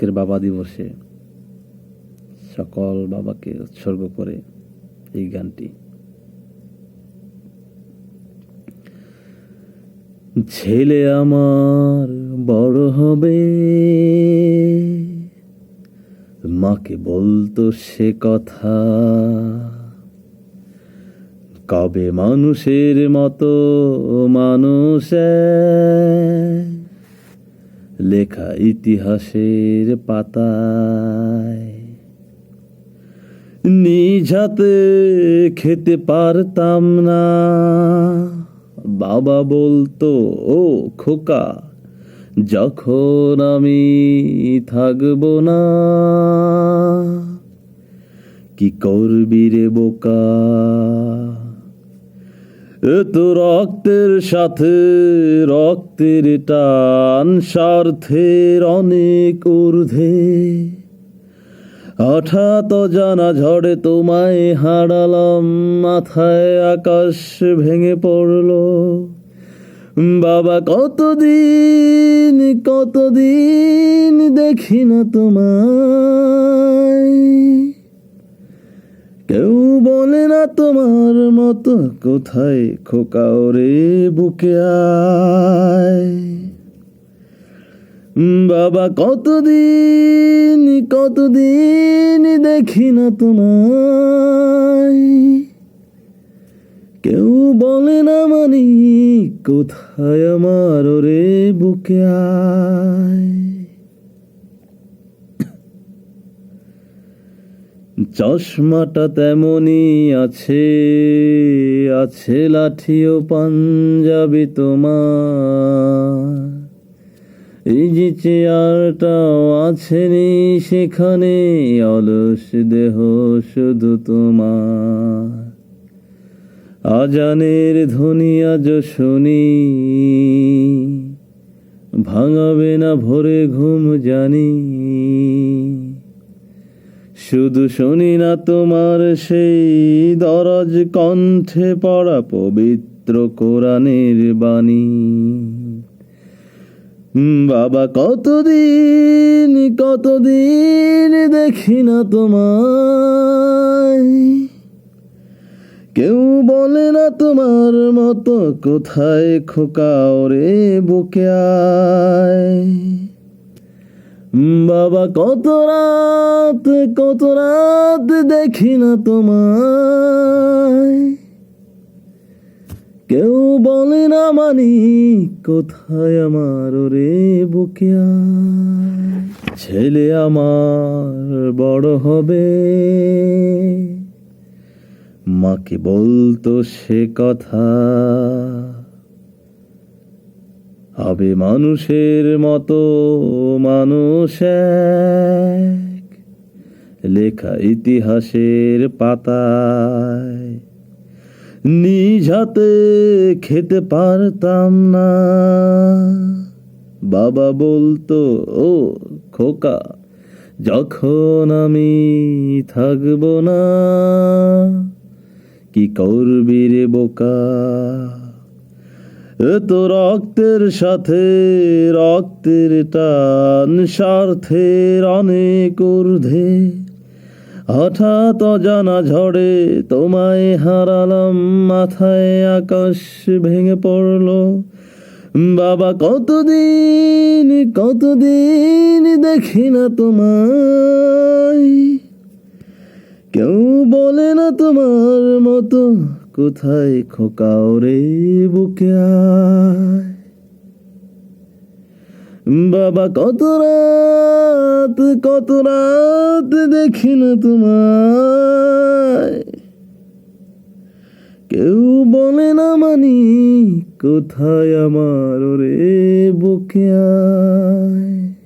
আজকের বাবা দিবসে সকল বাবাকে উৎসর্গ করে এই গানটি। ছেলে আমার বড় হবে, মাকে বলতো সে কথা। কবে মানুষের মতো মানুষ লেখা ইতিহাসের পাতায়। নিজ খেতে পারতাম না। বাবা বলতো, ও খোকা, যখন আমি থাকব না, কি করবি রে বোকা? তো রক্তের সাথে রক্তের টান, স্বার্থের অনেক ঊর্ধ্বে। হঠাৎ জানা ঝড়ে তোমায় হারালাম, মাথায় আকাশ ভেঙে পড়ল। বাবা, কতদিন কতদিন দেখি না তোমায়। কেউ বলে না তোমার মতো, কোথায় খোকা রে বুকে আয়। বাবা, কতদিন কতদিন দেখি না তোমায়। কেউ বলে না মানি কোথায় আমার রে বুকে আয়। চশমাটা তেমনই আছে আছে লাঠি ও পাঞ্জাবি তোমার। এই যে চেয়ারটাও আছে নি সেখানে, অলস দেহ শুধু তোমার। আজানের ধ্বনি আজ শুনি, ভাঙাবে না ভোরে ঘুম জানি। শুধু শুনি না তোমার সেই দরজ কণ্ঠে পড়া পবিত্র কোরআনের বাণী। বাবা, কতদিন কতদিন দেখি না তোমায়। কেউ বলে না তোমার মতো কোথায় খোকাও রে বুকে বাবা, কত রাত কত রাত দেখি না তোমায়। কেউ বলে না মানি কোথায় আমার রে বুকে আয়? ছেলে আমার বড় হবে। মাকে বলতো সে কথা। হবে মানুষের মতো মানুষ লেখা ইতিহাসের পাতায়। নিজাতে খেতে পারতাম না। বাবা বলতো, ও খোকা, যখন আমি থাকব না, কি করবি রে বোকা? এ তো রক্তের সাথে রক্তের টান, স্বার্থের অনেক ঊর্ধ্বে হঠাৎ অজানা ঝড়ে তোমায় হারালাম, মাথায় আকাশ ভেঙে পড়ল। বাবা, কতদিন কতদিন দেখি না তোমায়। কেউ বলে না তোমার মতো, কোথায় খোকাও রে বুকে বাবা, কত কত রাত দেখি না তোমায়। কেউ বলে না মানি কোথায় আমার রে বুকে আয়।